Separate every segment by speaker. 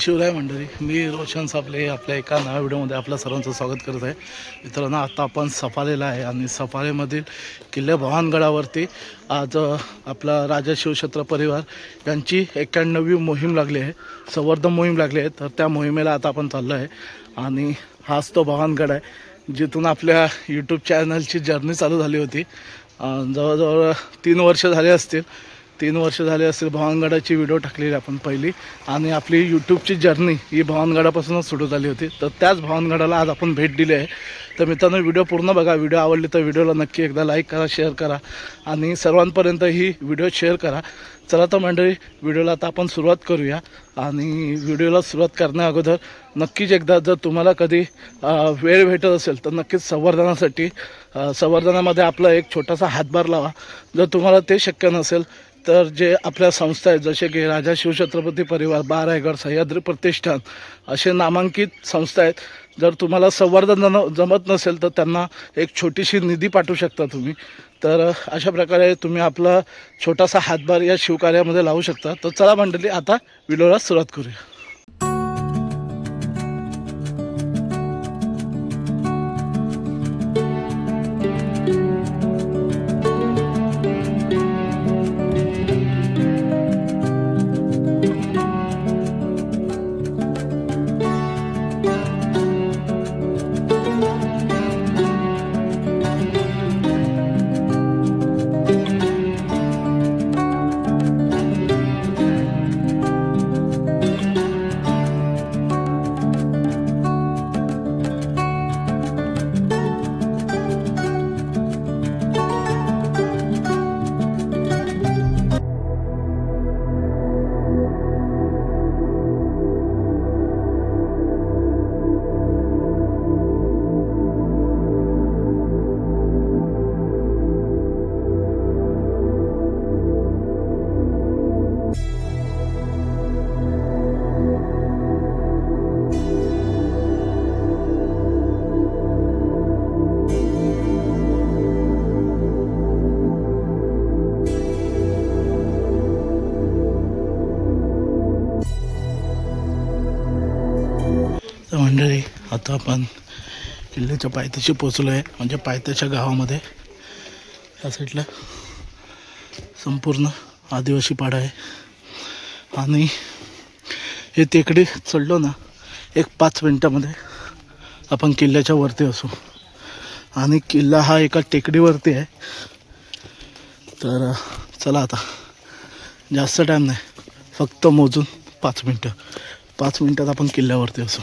Speaker 1: शिवराय मंडळी मी रोशन सापले आपल्या एका नव्या व्हिडिओमध्ये आपल्या सर्वांचं स्वागत करत आहे. मित्रांनो आता आपण सफालेला आहे आणि सफालेमधील किल्ले भवानगडावरती आज आपला राजा शिवछत्र परिवार यांची एक्क्याण्णवी मोहीम लागली आहे संवर्धन मोहीम लागली आहे. तर त्या मोहिमेला आता आपण चाललो आहे आणि हाच तो भवानगड आहे जिथून आपल्या यूट्यूब चॅनलची जर्नी चालू झाली होती. जवळजवळ तीन वर्ष झाले असतील. तीन वर्ष झाले असेल भवानगडाची व्हिडिओ टाकलेली आपण पहिली. आणि आपली यूट्यूबची जर्नी ही भवानगडापासूनच सुरू झाली होती. तर त्याच भवानगडाला आज आपण भेट दिली आहे. तर मित्रांनो व्हिडिओ पूर्ण बघा. व्हिडिओ आवडली तर व्हिडिओला नक्की एकदा लाईक करा शेअर करा. आणि सर्वांपर्यंत ही व्हिडिओ शेअर करा. चला तर मंडळी व्हिडिओला आता आपण सुरुवात करूया. आणि व्हिडिओला सुरुवात करण्या अगोदर नक्कीच एकदा जर तुम्हाला कधी वेळ भेटत असेल तर नक्कीच संवर्धनासाठी संवर्धनामध्ये आपला एक छोटासा हातभार लावा. जर तुम्हाला ते शक्य नसेल तर जे आपल्या संस्था आहेत जसे की राजा शिवछत्रपती परिवार बारायगड सह्याद्री प्रतिष्ठान असे नामांकित संस्था आहेत. जर तुम्हाला संवर्धन जम- जमत नसेल तर त्यांना एक छोटीशी निधी पाठवू शकता तुम्ही. तर अशा प्रकारे तुम्ही आपला छोटासा हातभार या शिवकार्यामध्ये लावू शकता. तर चला मंडळी आता व्हिडिओला सुरुवात करूया. आता आपण किल्ल्याच्या पायथ्याशी पोचलो आहे म्हणजे पायथ्याच्या गावामध्ये. या साईडला संपूर्ण आदिवासी पाडा आहे. आणि हे टेकडी चढलो ना एक पाच मिनटामध्ये आपण किल्ल्याच्या वरती असू. आणि किल्ला हा एका टेकडीवरती आहे. तर चला आता. जास्त टाईम नाही. फक्त मोजून पाच मिनटं. पाच मिनटात आपण किल्ल्यावरती असू.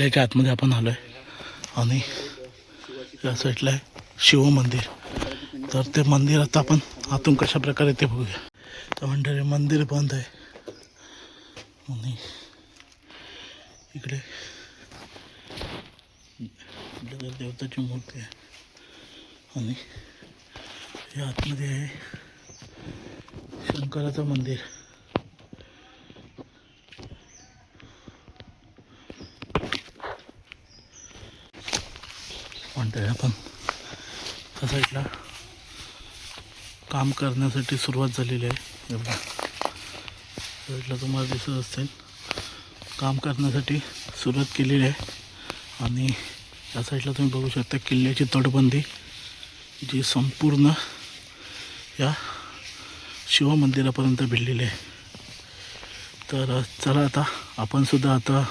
Speaker 1: किल्ल्याच्या आतमध्ये आपण आलो आहे आणि या साईडला आहे शिव मंदिर. तर ते मंदिर आता आपण आतून कशा प्रकारे ते बघूया. तर मंडळी मंदिर बंद आहे. आणि इकडे देवताची मूर्ती आहे. आणि या आतमध्ये आहे शंकराचं मंदिर. म्हणतोय आपण त्या साईडला काम करण्यासाठी सुरुवात झालेली आहे. एवढा. साईडला तुम्हाला दिसत असेल काम करण्यासाठी सुरुवात केलेली आहे. आणि या साईडला तुम्ही बघू शकता किल्ल्याची तटबंदी जी संपूर्ण या शिवमंदिरापर्यंत भिडलेली आहे. तर चला आता आपण सुद्धा आता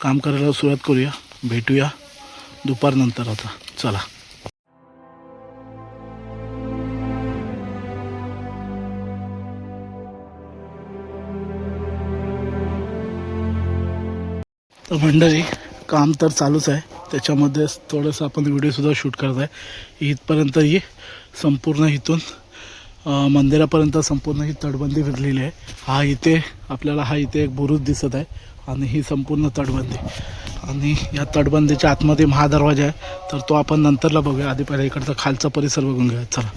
Speaker 1: काम करायला सुरुवात करूया भेटूया. दुपारनंतर आता चला. तर मंडळी काम तर चालूच आहे. त्याच्यामध्ये थोडंसं आपण व्हिडिओसुद्धा शूट करत आहे. इथपर्यंत ही संपूर्ण इथून मंदिरापर्यंत संपूर्ण ही तटबंदी फिरलेली आहे. हा इथे आपल्याला हा इथे एक बुरुज दिसत आहे. आणि ही संपूर्ण तटबंदी. आणि या तटबंदीच्या आतमध्ये महादरवाजा आहे. तर तो आपण नंतरला बघूया. आधी पहिला इकडचा खालचा परिसर बघून घेऊया. चला.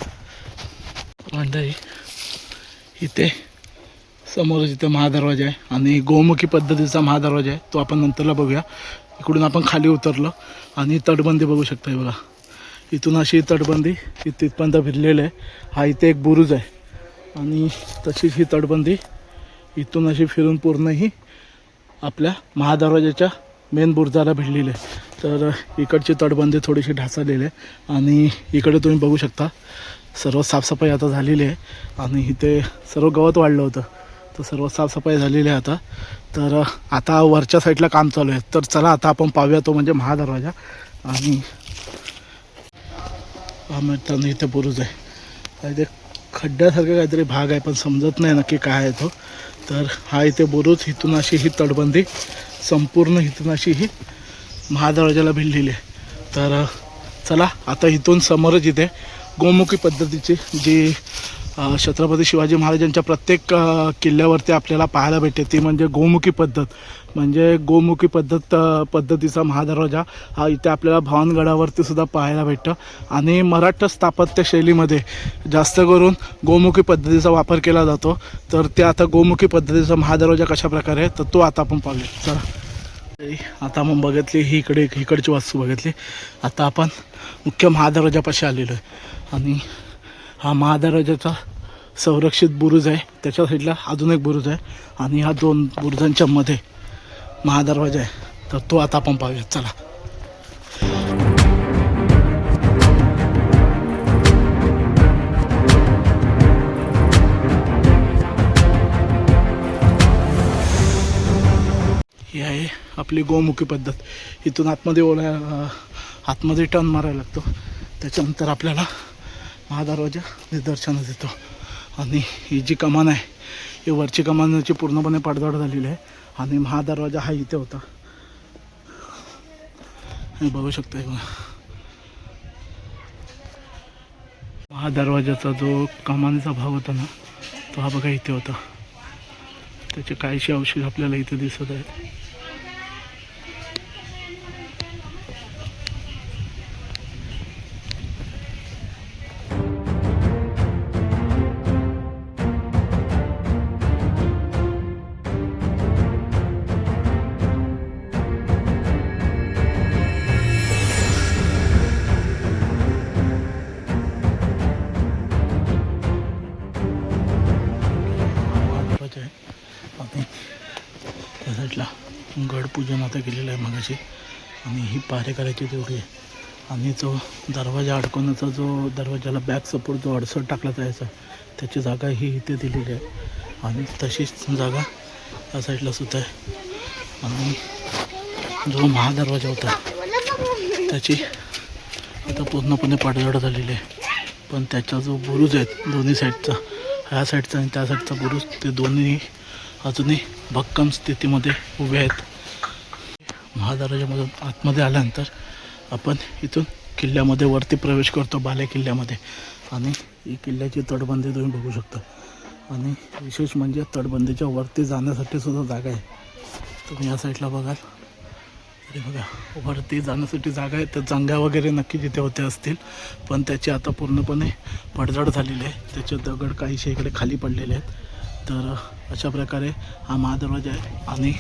Speaker 1: मंडळी इथे समोर इथे महादरवाजा आहे आणि गोमुखी पद्धतीचा महादरवाजा आहे तो आपण नंतरला बघूया. इकडून आपण खाली उतरलो आणि तटबंदी बघू शकता बघा. इथून अशी तटबंदी ती तिथपर्यंत फिरलेलं आहे. हा इथे एक बुरुज आहे. आणि तशीच ही तटबंदी इथून अशी फिरून पूर्ण ही आपल्या महादरवाजाच्या मेन बुरजाला भिडलेली आहे तर इकडची तटबंदी थोडीशी ढासळलेली आहे. आणि इकडे तुम्ही बघू शकता सर्व साफसफाई आता झालेली आहे. आणि इथे सर्व गवत वाढलं होतं. तर सर्व साफसफाई झालेली आहे आता. तर आता वरच्या साईडला काम चालू आहे. तर चला आता आपण पाहूया तो म्हणजे महादरवाजा. आणि मित्रांनो इथे बुरुज आहे. ते खड्ड्यासारखा काहीतरी भाग आहे पण समजत नाही नक्की काय आहे तो. तर हा इथे बुरुज इथून अशी ही तटबंदी संपूर्ण इथून अशी ही महादरवाजाला भिडलेली आहे. तर चला आता इथून समोरच इथे गोमुखी पद्धतीची जी छत्रपती शिवाजी महाराजांच्या प्रत्येक किल्ल्यावरती आपल्याला पाहायला भेटते. ती म्हणजे गोमुखी पद्धत. म्हणजे गोमुखी पद्धत पद्धतीचा महादरवाजा हा इथे आपल्याला भवानगडावरती सुद्धा पाहायला भेटतं. आणि मराठा स्थापत्य शैलीमध्ये जास्त करून गोमुखी पद्धतीचा वापर केला जातो. तर ते आता गोमुखी पद्धतीचा महादरवाजा कशा प्रकारे आहे तर तो आता आपण पाहूया. चला. आता मग बघितली ही इकडे इकडची वास्तू बघितली. आता आपण मुख्य महादरवाजापाशी आलेलो आहे. आणि हा महादराजाचा संरक्षित बुरुज आहे. त्याच्या साईडला अजून एक बुरुज आहे आणि ह्या दोन बुरुजांच्या मध्ये महादरवाजा आहे. तर तो आता आपण पाहूया. चला. ही आहे आपली गोमुखी पद्धत. इथून आतमध्ये ओला आतमध्ये टर्न मारायला लागतो. त्याच्यानंतर आपल्याला महादरवाजा निदर्शनास येतो. आणि ही जी कमान आहे ही वरची कमानाची पूर्णपणे पडझड झालेली आहे. आणि महादरवाजा हा इथे होता. हे बघू शकता हे महादरवाजाचा जो कमानीचा भाग होता ना तो हा बघा इथे होता. त्याचे काहीशी अवशेष आपल्याला इथे दिसत आहेत. गडपूजन आता केलेलं आहे मगाशी. आणि ही पारे करायची तेवढी आहे आणि जो दरवाजा अडकवण्याचा जो दरवाजाला बॅक सपोर्ट जो अडसर टाकला जायचा त्याची जागा ही इथे दिलेली आहे. आणि तशीच जागा या साईडला सुद्धा आहे. आणि जो महादरवाजा होता त्याची आता पूर्णपणे पाडझड झालेली आहे. पण त्याचा जो बुरुज आहे दोन्ही साईडचा ह्या साईडचा आणि त्या साईडचा बुरुज ते दोन्ही अजूनही भक्कम स्थितीमध्ये उभे आहेत. महादरवाजामधून आतमध्ये आल्यानंतर आपण इथून किल्ल्यामध्ये वरती प्रवेश करतो बाले किल्ल्यामध्ये. आणि ही किल्ल्याची तटबंदी तुम्ही बघू शकता. आणि विशेष म्हणजे तटबंदीच्या वरती जाण्यासाठी सुद्धा जागा आहे. तुम्ही या साईडला बघाल. तरी बघा वरती जाण्यासाठी जागा आहे. तर जांगा वगैरे नक्की जिथे होते असतील. पण त्याची आता पूर्णपणे पडझड झालेली आहे. त्याचे दगड काहीशे इकडे खाली पडलेले आहेत. तर अशा प्रकारे हा महादरवाजा आहे. आणि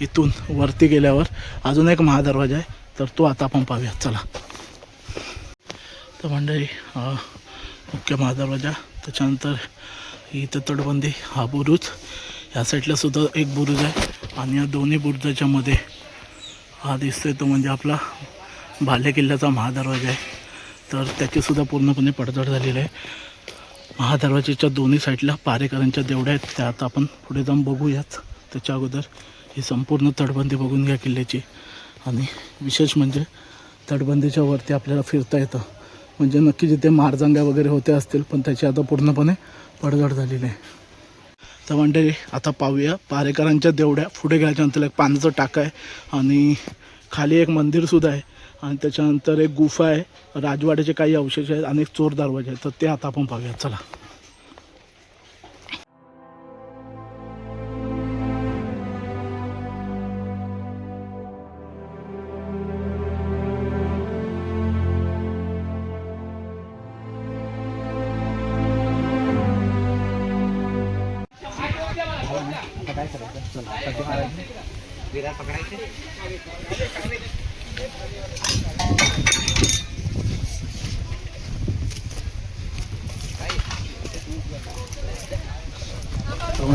Speaker 1: इथून वरती गेल्यावर अजून एक महादरवाजा आहे. तर तो आता आपण पाहूया चला. तर मंडळी हा मुख्य महादरवाजा त्याच्यानंतर इथं तटबंदी हा बुरुज. ह्या साईडला सुद्धा एक बुरुज आहे आणि या दोन्ही बुरुजाच्या मध्ये हा दिसतोय तो म्हणजे आपला भाले किल्ल्याचा महादरवाजा आहे. तर त्याचीसुद्धा पूर्णपणे पडझड झालेली आहे. महादरवाजेच्या दोन्ही साईडला पारेकरांच्या देवड्या आहेत. त्या आता आपण पुढे जाऊन बघूयात. त्याच्या अगोदर ही संपूर्ण तटबंदी बघून घ्या किल्ल्याची. आणि विशेष म्हणजे तटबंदीच्या वरती आपल्याला फिरता येतं. म्हणजे नक्की जिथे मारजांग्या वगैरे होत्या असतील पण त्याची आता पूर्णपणे पडझड झालेली आहे. तर म्हणजे आता पाहूया पारेकरांच्या देवड्या. पुढे गेल्याच्यानंतर एक पाण्याचं टाका आहे. आणि खाली एक मंदिरसुद्धा आहे. आणि त्याच्यानंतर एक गुफा आहे. राजवाड्याचे काही अवशेष आहेत आणि एक चोर दरवाजा आहे. तर ते आता आपण पाहूया. चला.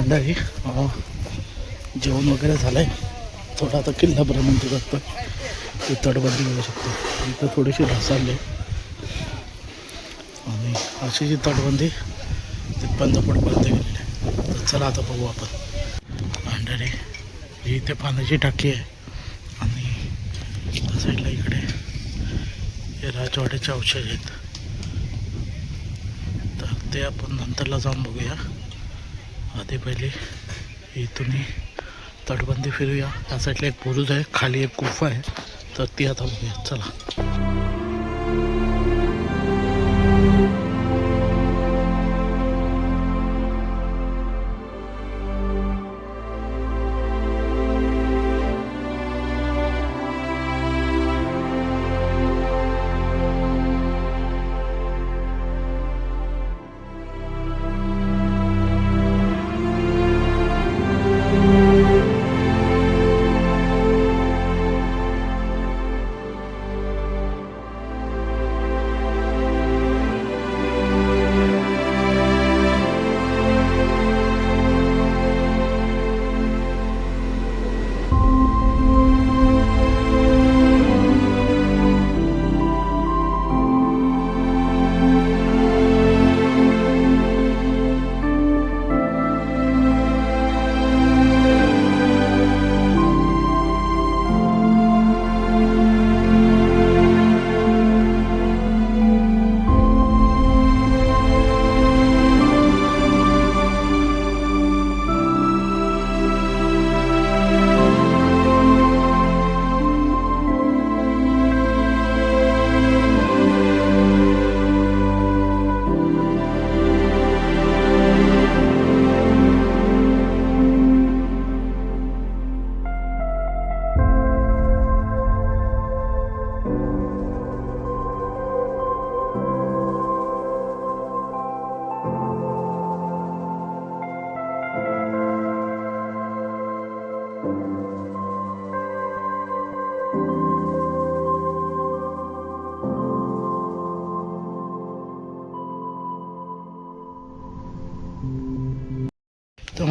Speaker 1: थंड आहे. जेवण वगैरे झालं आहे थोडा आता किल्ला भ्रमंती करतो ते तटबंदी मिळू शकतो. इथं थोडीशी ढासाळली. आणि अशी जी तटबंदी तिथपर्यंत पडपर्यंत गेलेली आहे. तर चला आता बघू आपण. भांडारे ही इथे पाण्याची टाकी आहे. आणि साईडला इकडे हे राजवाड्याचे अवशेष आहेत. तर ते आपण नंतरला जाऊन बघूया. आधी पहिले इथून तटबंदी फिरूया. त्या साईडला एक बुरुज आहे खाली एक गुफा आहे. तर ती आता बघूया. चला.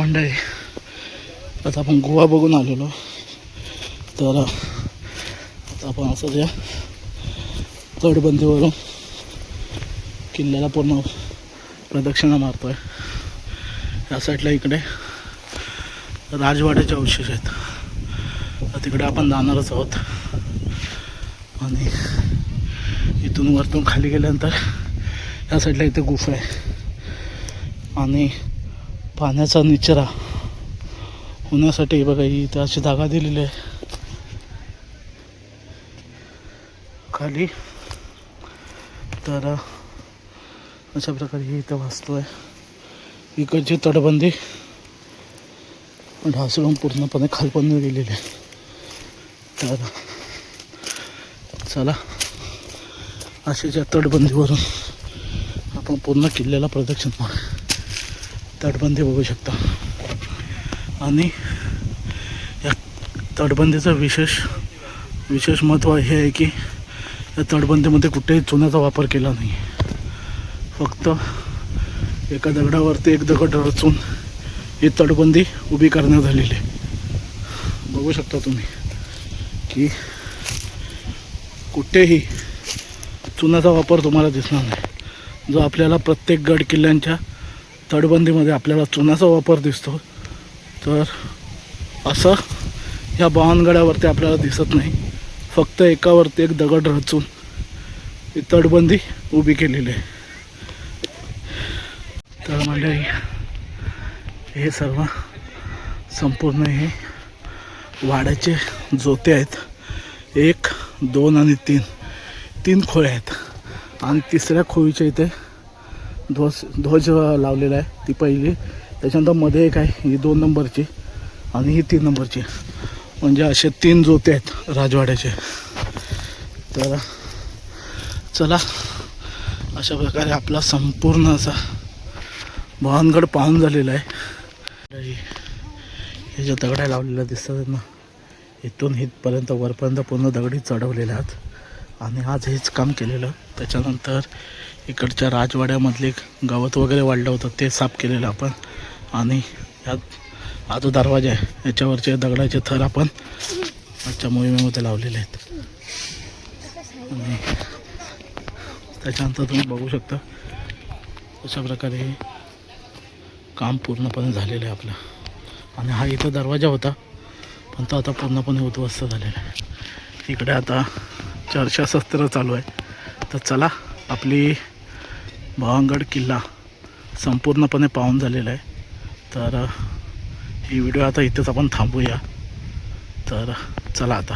Speaker 1: मंडळी आता आपण गोवा बघून आलेलो. तर आता आपण असं त्या तटबंदीवरून किल्ल्याला पूर्ण प्रदक्षिणा मारतोय. या साईडला इकडे राजवाड्याचे अवशेष आहेत. तर तिकडे आपण जाणारच आहोत. आणि इथून वरतून खाली गेल्यानंतर या साईडला इथे गुफा आहे. आणि पाण्याचा निचरा होण्यासाठी बघा ही इथं अशी जागा दिलेली आहे. खाली. तर अशा प्रकारे ही इथं वाचतो आहे इकडची तटबंदी ढासळून पूर्णपणे खालपण गेलेली आहे. तर चला. अशाच्या तटबंदीवरून आपण पूर्ण किल्ल्याला प्रदक्षिण मारू. तटबंदी बघू शकता. आणि या तटबंदीचं विशेष विशेष महत्त्व हे आहे की या तटबंदीमध्ये कुठेही चुन्याचा वापर केला नाही. फक्त एका दगडावरती एक दगड रचून ही तटबंदी उभी करण्यात आलेली आहे. बघू शकता तुम्ही की कुठेही चुनाचा वापर तुम्हाला दिसणार नाही. जो आपल्याला प्रत्येक गड किल्ल्यांच्या तटबंदीमध्ये आपल्याला चुनाचा वापर दिसतो. तर असं ह्या बहानगडावरती आपल्याला दिसत नाही. फक्त एकावरती एक दगड रचून ही तटबंदी उभी केलेली आहे. तर म्हणजे हे सर्व संपूर्ण हे वाड्याचे जोते आहेत. एक दोन आणि तीन. तीन खोळे आहेत. आणि तिसऱ्या खोळीच्या इथे ध्वज ध्वज लावलेला आहे. ती पहिली. त्याच्यानंतरमध्ये एक आहे. ही दोन नंबरची आणि ही तीन नंबरची. म्हणजे असे तीन जोते आहेत राजवाड्याचे. तर चला अशा प्रकारे आपला संपूर्ण असा भवानगड पाहून झालेला आहे. हे ज्या दगड्या लावलेल्या दिसतात ना इथून इथपर्यंत वरपर्यंत पूर्ण दगडी चढवलेल्या आहेत. आणि आज हेच काम केलेलं. त्याच्यानंतर इकडच्या राजवाड्यामधले गवत वगैरे वाढलं होतं ते साफ केलेलं आपण. आणि यात हा जो दरवाजा आहे याच्यावरचे दगडाचे थर आपण आजच्या मोहिमेमध्ये लावलेले आहेत. आणि त्याच्यानंतर तुम्ही बघू शकता अशा प्रकारे काम पूर्णपणे झालेलं आहे आपलं. आणि हा इथं दरवाजा होता पण तो आता पूर्णपणे उद्ध्वस्त झालेला आहे. इकडे आता चर्चासत्र चालू आहे. तर चला आपली भवानगड किल्ला संपूर्णपणे पाहून झालेला आहे. तर ही व्हिडिओ आता इथेच आपण थांबूया. तर चला आता.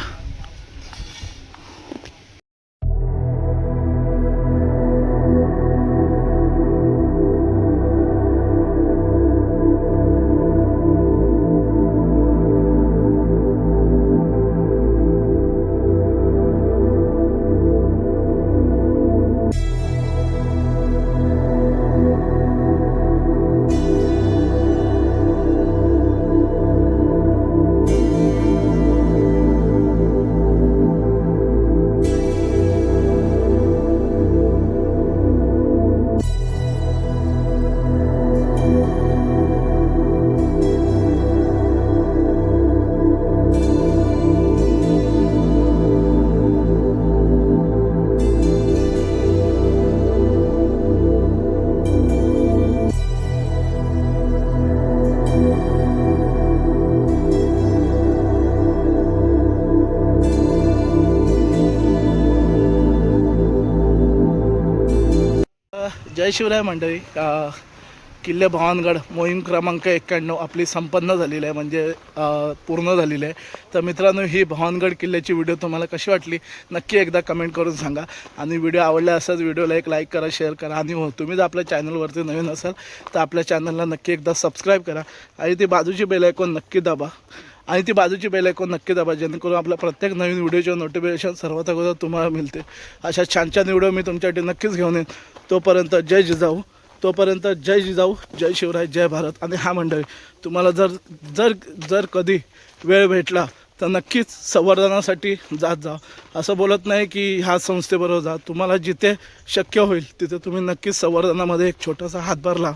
Speaker 1: जय शिवराय मंडळी. किल्ले भवानगड मोहीम क्रमांक एक्क्याण्णव आपली संपन्न झालेली आहे म्हणजे पूर्ण झालेली आहे. तर मित्रांनो ही भवानगड किल्ल्याची व्हिडिओ तुम्हाला कशी वाटली? नक्की एकदा कमेंट करून सांगा. आणि व्हिडिओ आवडला असाच व्हिडिओला एक लाईक करा शेअर करा. आणि हो तुम्ही जर आपल्या चॅनलवरती नवीन असाल तर आपल्या चॅनलला नक्की एकदा सबस्क्राईब करा. आणि ती बाजूची बेल ऐकून नक्की दाबा. आणि ती बाजूची बेल आयकॉन नक्की दाबा जेणेकरून आपल्या प्रत्येक नवीन व्हिडिओचे नोटिफिकेशन सर्वात अगोदर तुम्हाला मिळते. अशा छान छान व्हिडिओ मी तुमच्यासाठी नक्कीच घेऊन येईन. तोपर्यंत जय जिजाऊ तोपर्यंत जय जिजाऊ जय शिवराय जय भारत. आणि हा मंडळी तुम्हाला जर जर जर कधी वेळ भेटला तर नक्कीच संवर्धनासाठी जात जा. असं बोलत नाही की ह्या संस्थेबरोबर जा. तुम्हाला जिथे शक्य होईल तिथे तुम्ही नक्कीच संवर्धनामध्ये एक छोटासा हातभार लावा.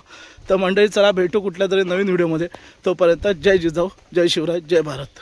Speaker 1: तर मंडळी चला भेटू कुठल्या तरी नवीन व्हिडिओमध्ये. तोपर्यंत जय जिजाऊ जय शिवराय जय भारत.